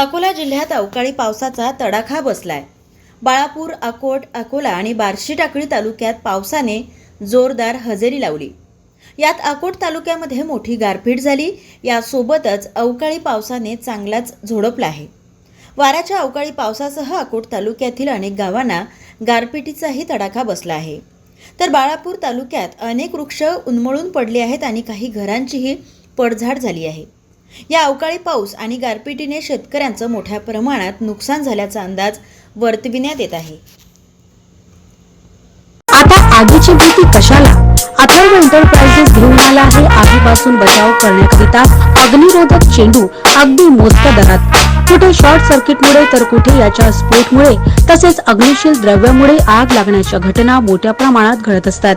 अकोला जिल्ह्यात अवकाळी पावसाचा तडाखा बसलाय. बाळापूर अकोट अकोला आणि बार्शी टाकळी तालुक्यात पावसाने जोरदार हजेरी लावली. यात अकोट तालुक्यामध्ये मोठी गारपीट झाली. यासोबतच अवकाळी पावसाने चांगलाच झोडपला आहे. वाऱ्याच्या अवकाळी पावसासह अकोट तालुक्यातील अनेक गावांना गारपिटीचाही तडाखा बसला आहे. तर बाळापूर तालुक्यात अनेक वृक्ष उन्मळून पडले आहेत आणि काही घरांचीही पडझाड झाली आहे. या अवकाळी पाऊस आणि गारपिटीने शेतकऱ्यांचं मोठ्या प्रमाणात नुकसान झाल्याचा अंदाज वर्तविण्यात येत आहे. आता आगीची भीती कशाला? अथर्व एंटरप्राइजेस घेऊन आला आहे आगीपासून बचाव करण्याकरिता अग्निरोधक चेंडू अगदी मोजक्या दरात. कुठे शॉर्ट सर्किटमुळे तर कुठे याच्या स्फोटमुळे तसेच अग्निशील द्रव्यामुळे आग लागण्याच्या घटना मोठ्या प्रमाणात घडत असतात.